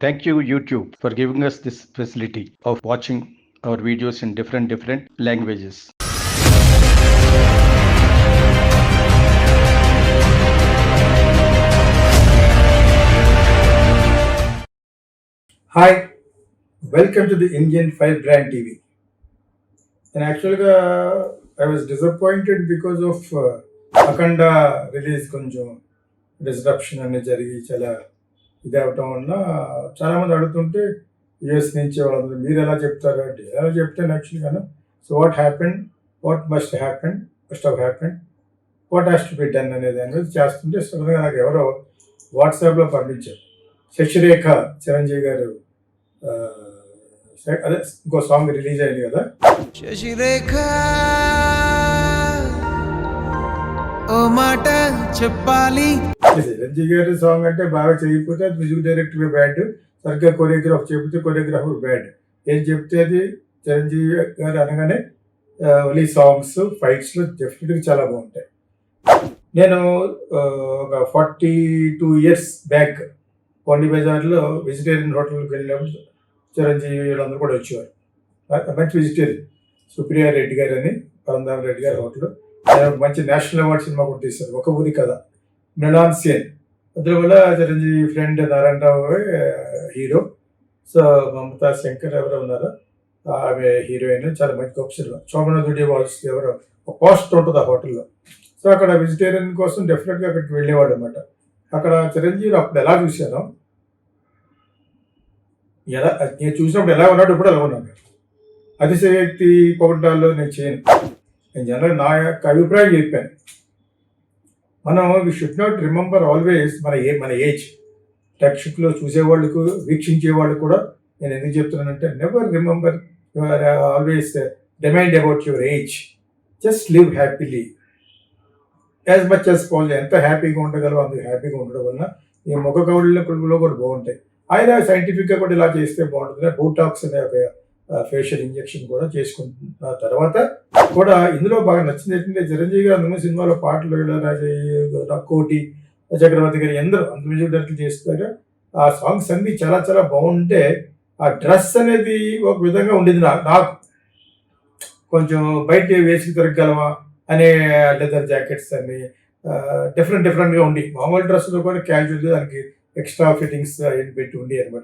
Thank you, YouTube, for giving us this facility of watching our videos in different different languages. Hi welcome to the Indian fire brand TV నేను యాక్చువల్గా I was disappointed because of Akhanda release కొంచెం disruption అనేది జరిగి చాలా ఇది అవటం వల్ల చాలామంది అడుగుతుంటే యుఎస్ నుంచి వాళ్ళందరూ మీరు ఎలా చెప్తారు? అంటే ఎలా చెప్తే యాక్చువల్గా so what happen what must happen must have happen what has to be done అనేది దాని మీద చేస్తుంటే సడన్గా నాకు ఎవరో వాట్సాప్లో పంపించారు. శశిరేఖ చిరంజీవి గారు అదే ఇంకో సాంగ్ రిలీజ్ అయింది కదా. శశిరేఖ ఓ మాట చెప్పాలి. చిరంజీవి గారి సాంగ్ అంటే బాగా చేయకపోతే అది మ్యూజిక్ డైరెక్టర్ బ్యాడ్ సరిగ్గా కొరియోగ్రాఫ్ చెబితే కొరియోగ్రాఫర్ బ్యాడ్. ఏం చెప్తే అది చిరంజీవి గారు అనగానే ఓన్లీ సాంగ్స్ ఫైట్స్లో డెఫినెట్గా చాలా బాగుంటాయి. నేను ఒక ఫార్టీ టూ ఇయర్స్ బ్యాక్ కొండి బజార్లో వెజిటేరియన్ హోటల్కి వెళ్ళినప్పుడు చిరంజీవి వీళ్ళందరూ కూడా వచ్చేవారు. మంచి వెజిటేరియన్. సుప్రియ రెడ్డి గారు అని పరంధామ రెడ్డి గారి హోటల్. మంచి నేషనల్ అవార్డ్ సినిమా కూడా తీశారు. ఒక ఊరి కథ మృణాల్ సేన్ అందువల్ల Chiranjeevi friend Narayanarao hero so Mamata Shankar ఎవరు ఉన్నారు. ఆమె హీరోయిన్ చాలా మంచి గొప్ప సినిమా. సోమనాథుడి వాల్స్ ఎవరో ఒక పోస్ట్ ఉంటుంది ఆ హోటల్లో. సో అక్కడ వెజిటేరియన్ కోసం డెఫినెట్గా అక్కడికి వెళ్ళేవాడు అనమాట అక్కడ చిరంజీవి అప్పుడు ఎలా చూశాను ఎలా నేను చూసినప్పుడు ఎలా ఉన్నాడు ఇప్పుడు ఎలా ఉన్నాడు. అతిశయక్తి పొగడ్డాల్లో నేను చేయను. నేను జనరల్ నా యొక్క అభిప్రాయం చెప్పాను. మనం we should not remember always మన ఏ మన ఏజ్ టెక్స్ట్లో చూసేవాళ్ళకు వీక్షించే వాళ్ళు కూడా నేను ఎందుకు చెప్తున్నానంటే never remember always demand about your age just live happily as much as possible ఎంత హ్యాపీగా ఉండగలవో అంత హ్యాపీగా ఉండడం వలన ఈ ముఖ కవుళ్ళలో కూడా బాగుంటాయి. ఆయన సైంటిఫిక్గా కూడా ఇలా చేస్తే బాగుంటుంది. బోటాక్స్ అనే ఒక ఫేషియల్ ఇంజెక్షన్ కూడా చేసుకుంటున్న తర్వాత కూడా ఇందులో బాగా నచ్చింది ఏంటంటే చిరంజీవి గారు అందులో సినిమాలో పాటలు కోటి చక్రవర్తి గారు ఎందరో అంత మ్యూజిక్ డైరెక్టర్ చేస్తారు. ఆ సాంగ్స్ అన్ని చాలా చాలా బాగుంటే ఆ డ్రెస్ అనేది ఒక విధంగా ఉండేది నా- నాకు. కొంచెం బయట వేసి తిరగలవా అనే లెదర్ జాకెట్స్ అన్ని డిఫరెంట్ డిఫరెంట్గా ఉండి. మామూలు డ్రెస్లో కూడా క్యాజువల్ దానికి ఎక్స్ట్రా ఫిట్టింగ్స్ అవన్నీ పెట్టి ఉండి అనమాట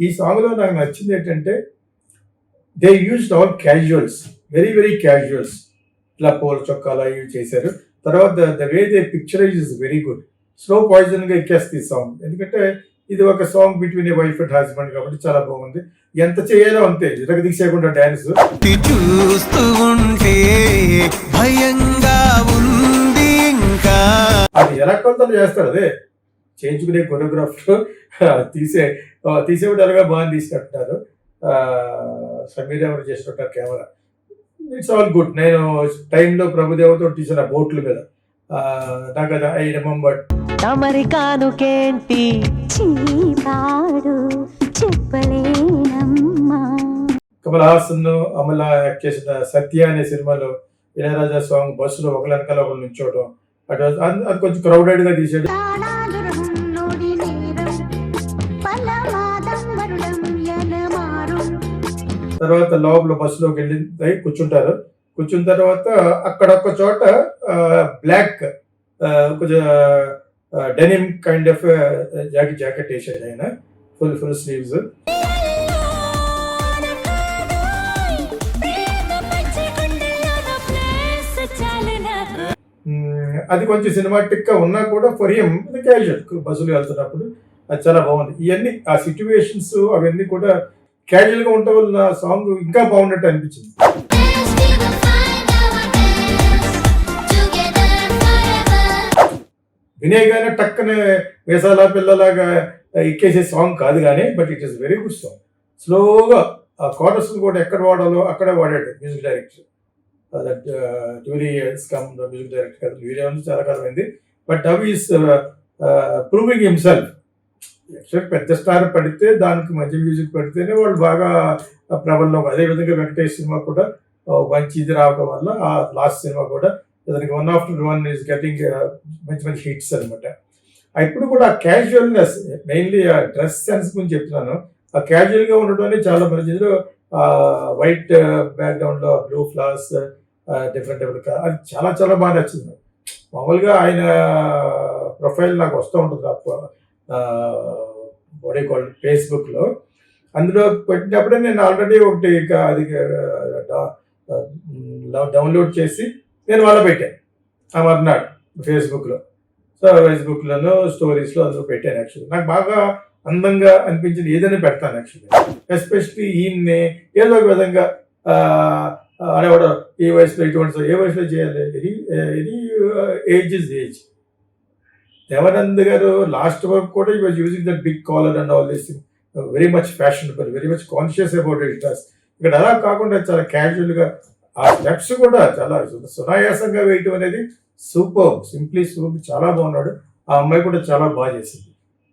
ఈ సాంగ్లో నాకు నచ్చింది ఏంటంటే they used all casuals very very casuals ఇట్లా పూల చొక్కాలు అవి చేశారు. తర్వాత the way they picturise is very good slow పాయిజన్గా ఎక్కేస్తుంది ఈ సాంగ్ ఎందుకంటే ఇది ఒక song between a wife and husband కాబట్టి చాలా బాగుంది. ఎంత చేయాలో అంతే డ్యాన్స్ చూస్తూ ఉంటే భయంగా ఉంది ఇంకా. అది ఎలా కొంత చేస్తారు? అదే చేయించుకునే కొరియోగ్రాఫర్ తీసే తీసేవాడు ఎలాగా బాగా తీసినట్టున్నారు. సమీర్ ఎవరు చేసినట్టారు కెమెరా? ఇట్స్ ఆల్ గుడ్ నేను టైంలో ప్రభుదేవతో తీసిన బోట్ల మీద. నాకు అది ఐ రిమెంబర్ చీపాడు చెప్పలేనమ్మా. కమల్ హాసన్ అమల యాక్ట్ చేసిన సత్య అనే సినిమాలో ఇళయరాజా సాంగ్ బస్సులో ఒకరి వెనకాల ఒకరు నుంచోవడం అటు అది కొంచెం క్రౌడెడ్గా తర్వాత లోపల బస్సులోకి వెళ్ళి కూర్చుంటారు. కూర్చున్న తర్వాత అక్కడ ఒక చోట బ్లాక్ కొంచెం denim kind of jacket jacket వేసాడు ఆయన. ఫుల్ ఫుల్ స్లీవ్స్ అది కొంచెం సినిమాటిక్గా ఉన్నా కూడా ఫర్ హిమ్ క్యాజువల్ బస్సులు వెళ్తున్నప్పుడు అది చాలా బాగుంది. ఇవన్నీ ఆ సిచ్యువేషన్స్ అవన్నీ కూడా క్యాజువల్గా ఉండటం వల్ల సాంగ్ ఇంకా బాగున్నట్టు అనిపించింది. వినేగానే టక్కనే వేసాల పిల్లలాగా ఎక్కేసే సాంగ్ కాదు కానీ but it is very good song స్లోగా ఆ కోరస్ కూడా ఎక్కడ వాడాలో అక్కడే వాడాడు music director that jury come music director video చాలా కాలం అయింది but dove is proving himself actual పెద్ద స్టార్ పడితే దానికి మంచి మ్యూజిక్ పెడితేనే వాళ్ళు బాగా ప్రబలం. అదే విధంగా వెంకటేష్ సినిమా కూడా మంచి ఇది రావడం వల్ల ఆ లాస్ట్ సినిమా కూడా దానికి one after one is getting మంచి మంచి హిట్స్ అనమాట ఇప్పుడు కూడా క్యాజువల్నెస్ మెయిన్లీ ఆ డ్రెస్ సెన్స్ గురించి చెప్తున్నాను. ఆ క్యాజువల్గా ఉండడం అనేది చాలా మంది ఇందులో వైట్ బ్యాక్గ్రౌండ్లో బ్లూ ఫ్లవర్స్ డిఫరెంట్ డిఫరెంట్ అది చాలా చాలా బాగా నచ్చింది. మామూలుగా ఆయన ప్రొఫైల్ నాకు వస్తూ ఉంటుంది. ఒడేకోల్ ఫేస్బుక్లో అందులో పెట్టినప్పుడే నేను ఆల్రెడీ ఒకటి అది డౌన్లోడ్ చేసి నేను వాళ్ళ పెట్టాను ఆ మర్నాడు ఫేస్బుక్లో సో ఫేస్బుక్లోనూ స్టోరీస్లో అందులో పెట్టాను యాక్చువల్లీ నాకు బాగా అందంగా అనిపించింది ఏదైనా పెడతాను యాక్చువల్లీ ఎస్పెషలీ ఈయన్ని ఏదో ఒక విధంగా అనేవాడు ఈ వయసులో ఇటువంటి ఏ వయసులో చేయాలి? Any any age is age Dev Anand garu last వరకు కూడా ఈ was using that big collar and all this very much fashionable very much conscious about it dress ఇక్కడ అలా కాకుండా చాలా క్యాజువల్గా ఆ స్టెప్స్ కూడా చాలా సునాయాసంగా వేయటం అనేది సూపర్ సింప్లీ సూపర్ చాలా బాగున్నాడు. ఆ అమ్మాయి కూడా చాలా బాగా చేసింది.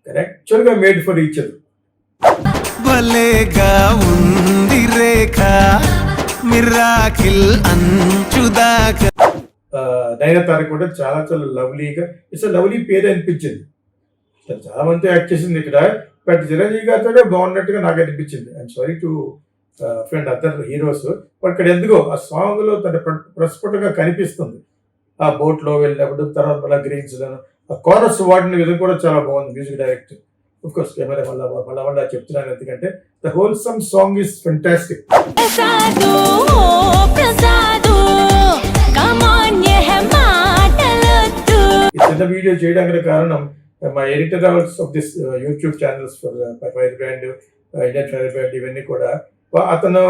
యాక్చువల్గా మేడ్ ఫర్ ఈచ్ అదర్ భలేగా ఉంది రేఖ మిరాకిల్ అంచుదాకా. నయనతార కూడా చాలా చాలా లవ్లీగా ఇట్స్ లవ్లీ పేరు అనిపించింది. చాలా మంది యాక్ట్ చేసింది ఇక్కడ. బట్ చిరంజీవి గారితో బాగున్నట్టుగా నాకు అనిపించింది. I'm sorry to friend other heroes but ఇక్కడ ఎందుకో ఆ సాంగ్లో తన ప్ర- ప్రస్ఫుటంగా కనిపిస్తుంది. ఆ బోట్లో వెళ్ళినప్పుడు తర్వాత మళ్ళీ గ్రీన్స్ ఆ కోరస్ వాడిన విధం కూడా చాలా బాగుంది music director of course camera వల్ల వల్ల వల్ల చెప్తున్నాను ఎందుకంటే the whole some song is fantastic ఈ చిన్న వీడియో చేయడానికి కారణం మా editor hours of this YouTube channels for fire brand Indian fire brand ఇవన్నీ కూడా. అతను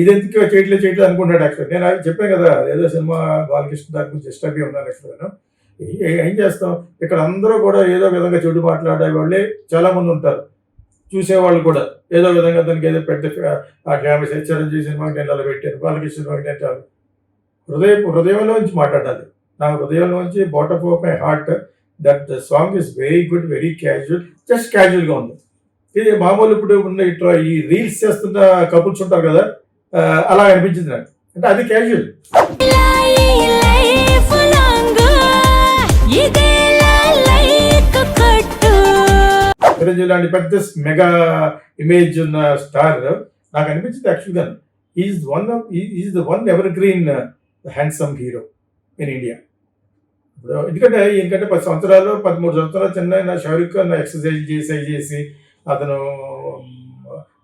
ఇదెందుకు చేయట్లేదు చేయట్లేదు అనుకుంటాడు యాక్చువల్ నేను చెప్పాను కదా ఏదో సినిమా బాలకృష్ణ దాని గురించి డిస్టర్బ్ ఉన్నాను యాక్చువల్ నేను. ఏం చేస్తాం? ఇక్కడ అందరూ కూడా ఏదో విధంగా చెడు మాట్లాడే వాళ్ళే చాలా మంది ఉంటారు. చూసేవాళ్ళు కూడా. ఏదో విధంగా దానికి ఏదో పెద్ద ఆ డ్యామేజ్ చిరంజీవి సినిమాకి నేను అలా పెట్టాను బాలకృష్ణ సినిమాకి నేను హృదయం హృదయంలో హృదయంలోంచి మాట్లాడాలి. నా హృదయంలోంచి bottom of my heart that the song is very good very casual just క్యాజువల్గా ఉంది. ఇది మామూలు ఇప్పుడు ఉన్న ఇట్లా ఈ రీల్స్ చేస్తున్న కపుల్స్ ఉంటారు కదా అలా అనిపించింది నాకు. అంటే అది క్యాజువల్ చిరంజీవి లాంటి పెద్ద మెగా ఇమేజ్ ఉన్న స్టార్ నాకు అనిపించింది యాక్చువల్గా is one of is the one evergreen handsome hero in India. ఇప్పుడు ఎందుకంటే ఎందుకంటే పది సంవత్సరాలు పదమూడు సంవత్సరాలు చిన్న నా షారుఖ్ ఖాన్ ఎక్సర్సైజ్ చేసి అవి చేసి అతను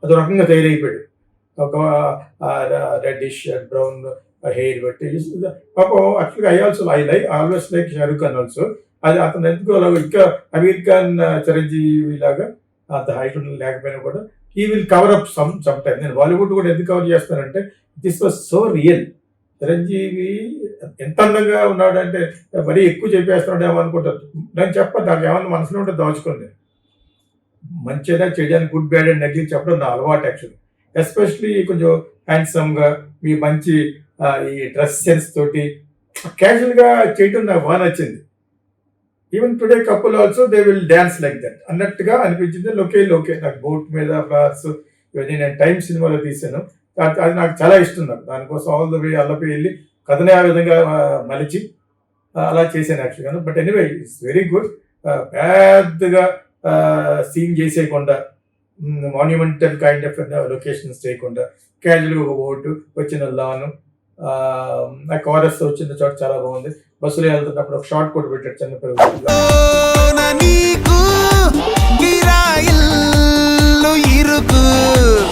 అదో రకంగా తయారైపోయాడు. ఒక రెడ్డిష్ బ్రౌన్ హెయిర్ బట్టి పాపం యాక్చువల్గా I also I like always like Shahrukh Khan also. అది అతను ఎందుకు ఇంకా అమీర్ ఖాన్ చిరంజీవి లాగా అంత హైట్ లేకపోయినా కూడా he will cover up some some time నేను బాలీవుడ్ కూడా ఎందుకు కవర్ చేస్తానంటే this was so real Chiranjeevi ఎంత అందంగా ఉన్నాడంటే మరీ ఎక్కువ చెప్పేస్తున్నాడేమో అనుకుంటారు నేను చెప్ప నాకు ఏమన్నా మనసులో ఉంటే దాచుకోండి. మంచిగా చేయడానికి గుడ్ బ్యాడ్ అండ్ నెగిటివ్ చెప్పడం నా అలవాటు యాక్చువల్లీ ఎస్పెషలీ కొంచెం హ్యాండ్సమ్గా మీ మంచి ఈ డ్రెస్ సెన్స్ తోటి. క్యాజువల్గా చేయటం నాకు బాగా నచ్చింది. Even today couple also they will dance like that అన్నట్టుగా అనిపించింది. లోకే లోకే నాకు బోట్ మీద ఫ్లవర్స్ ఇవన్నీ నేను టైమ్ సినిమాలో తీసాను. అది నాకు చాలా ఇష్టం నాకు. దానికోసం ఆల్ ద వే అల్లపై వెళ్ళి కథనే ఆ విధంగా మలిచి అలా చేశాను యాక్చువల్గా but anyway it's very good పెద్దగా సీన్ చేసేయకుండా మాన్యుమెంటల్ కైండ్ ఆఫ్ లొకేషన్స్ చేయకుండా క్యాజువల్గా ఒక ఓటు వచ్చిన లాను ఆ కారస్ వచ్చిన చోట చాలా బాగుంది. బస్సులో వెళ్తున్నప్పుడు ఒక షార్ట్ కూడా పెట్టాడు చిన్నపిల్లలు నా నీకు గిరాయిల్లు ఇరుకు.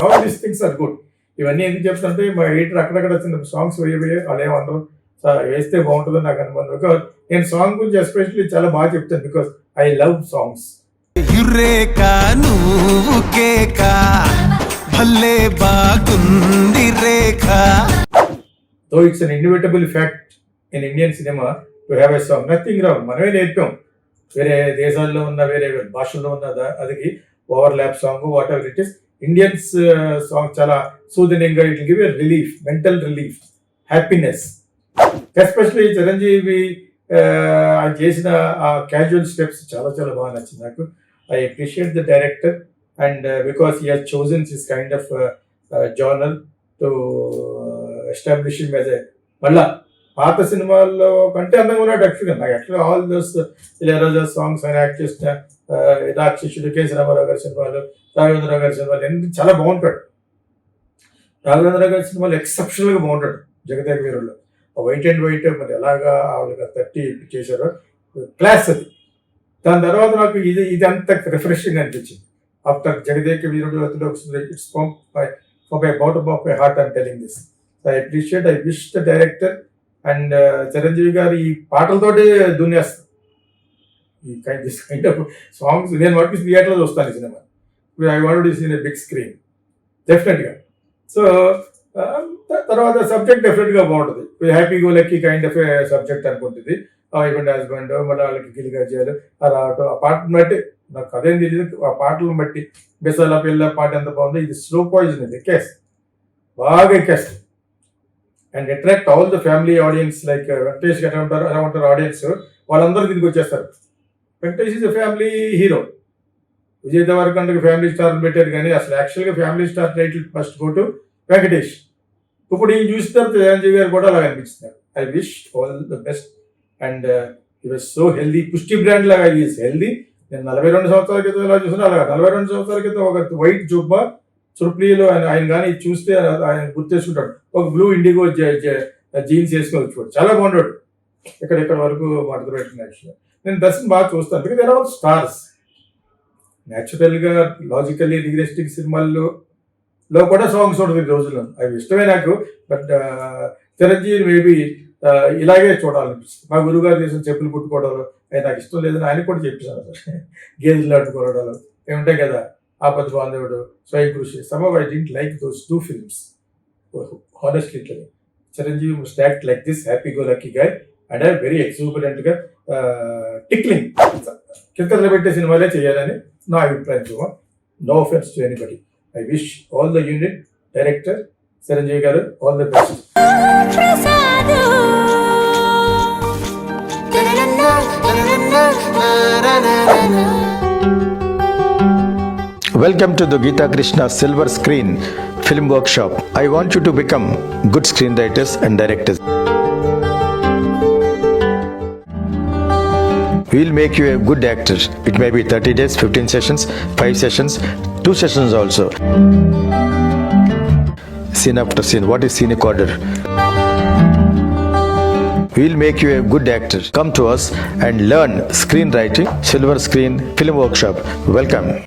All these things are good ఇవన్నీ ఎందుకు చెప్తుంటే మా ఎడిటర్ అక్కడక్కడ చిన్న సాంగ్స్ వేయబోయే వాళ్ళు ఏమన్నారు "సార్, వేస్తే బాగుంటుందని నాకు అనుమానం బికాస్ నేను సాంగ్ గురించి ఎస్పెషల్లీ చాలా బాగా చెప్తాను because I love songs though it's an inevitable fact in Indian cinema to have a song nothing wrong మనమే నేర్పాం. వేరే దేశాల్లో ఉన్న వేరే భాషల్లో ఉన్న అది overlap song whatever it is Indians song చాలా సూదనంగా it give a relief mental relief happiness especially Chiranjeevi ఆ, ఆయన చేసిన ఆ క్యాజువల్ స్టెప్స్ చాలా చాలా బాగా నచ్చింది నాకు. I appreciate the director and because he has chosen this kind of genre to establish him as a మళ్ళా పాత సినిమాల్లో కంటే అందంగా ఉన్నాడు యాక్చువల్గా నాకు యాక్చువల్గా ఆల్ దోస్ ఇళయరాజా సాంగ్స్ ఆయన యాక్ట్ చేసిన uh, రాక్షసుడు కేసీ రామారావు గారి సినిమాలు రాఘవేంద్రరావు గారి సినిమాలు అన్ని చాలా బాగుంటాడు. రాఘవేంద్రరావు గారి సినిమాలు ఎక్సెప్షనల్గా బాగుంటాడు జగదేక వీరుల్లో. వైట్ అండ్ వైట్ మరి ఎలాగా ఆవిడ తట్టి చేశారో క్లాస్ అది. దాని తర్వాత నాకు ఇది ఇది అంత రిఫ్రెషింగ్ అనిపించింది. ఆఫ్టర్ జగదేక వీరుడు అతడు it's from I bottom of my heart and telling this I appreciate I wish the director and Chiranjeevi garu ఈ పాటలతోటి దున్నేస్తారు. ఈ kind this kind of songs నేను వాటికి థియేటర్లో చూస్తాను ఈ cinema. I want scene big screen డెఫినెట్గా సో um, తర్వాత సబ్జెక్ట్ డెఫినెట్గా బాగుంటుంది. Happy go lucky kind of subject అనుకుంటుంది. హస్బెండ్ హస్బెండ్ మళ్ళీ వాళ్ళకి గిలిగా చేయాలి ఆ రావటం ఆ పాటను బట్టి నాకు అదేం తెలియదు ఆ పాటలను బట్టి బెసాల పిల్ల పాట ఎంత బాగుందో ఇది స్లో పాయిజన్ ఇది ఎక్కేస్తుంది బాగా ఎక్కేస్తుంది and attract all the family audience like Venkatesh ఎలా ఉంటారు ఎలా ఉంటారు ఆడియన్స్ వాళ్ళందరూ దీనికి వచ్చేస్తారు. Venkatesh is family hero Vijay దేవరకొండకి family star పెట్టారు కానీ అసలు యాక్చువల్గా family star title first go Venkatesh ఇప్పుడు ఈయన చూసిన తర్వాత చిరంజీవి గారు కూడా అలా అనిపిస్తున్నారు I wish all the best and ఈ సో హెల్దీ పుష్టి బ్రాండ్ లాగా ఈజ్ హెల్దీ నేను నలభై రెండు సంవత్సరాల క్రితం ఎలా చూసినా అలాగా. నలభై రెండు సంవత్సరాల క్రితం ఒక వైట్ జుబ్బా చురుప్లీలో ఆయన ఆయన కానీ చూస్తే ఆయన గుర్తేసుకుంటాడు ఒక బ్లూ ఇండిగో జీన్స్ వేసుకొని వచ్చాడు చాలా బాగుంటాడు ఇక్కడ ఇక్కడ వరకు మడత పెట్టిన యాక్చువల్గా నేను దర్శనం బాగా చూస్తాను. బికాజ్ దర్ ఆర్ స్టార్స్ న్యాచురల్గా లాజికల్లీ రియలిస్టిక్ సినిమాల్లో లో కూడా సాంగ్స్ ఉంటుంది ఈ రోజుల్లో. అవి ఇష్టమే నాకు బట్ చిరంజీవి మేబీ ఇలాగే చూడాలనిపిస్తుంది. మా గురుగారు చేసిన చెప్పులు కుట్టుకోవడాలు అవి నాకు ఇష్టం లేదని ఆయన కూడా చెప్పేశాను అసలు. గేదెలు అడ్డుకోవడాలు ఏముంటాయి కదా Aapadbandhavudu Swayam Krushi. Some I didn't like those two films honestly Chiranjeevi must act like this happy go lucky guy and I very ఎక్సూపరెంట్గా tickling కింకర్లు పెట్టే సినిమాలే చేయాలని నా అభిప్రాయం no offence to anybody I wish all the unit director Chiranjeevi garu all the best Welcome to the Geeta Krishna Silver Screen Film Workshop. I want you to become good screenwriters and directors. We'll make you a good actor. It may be 30 days, 15 sessions, 5 sessions, 2 sessions also. Scene after scene. What is scenic order? We'll make you a good actor. Come to us and learn screenwriting, Silver Screen Film Workshop. Welcome.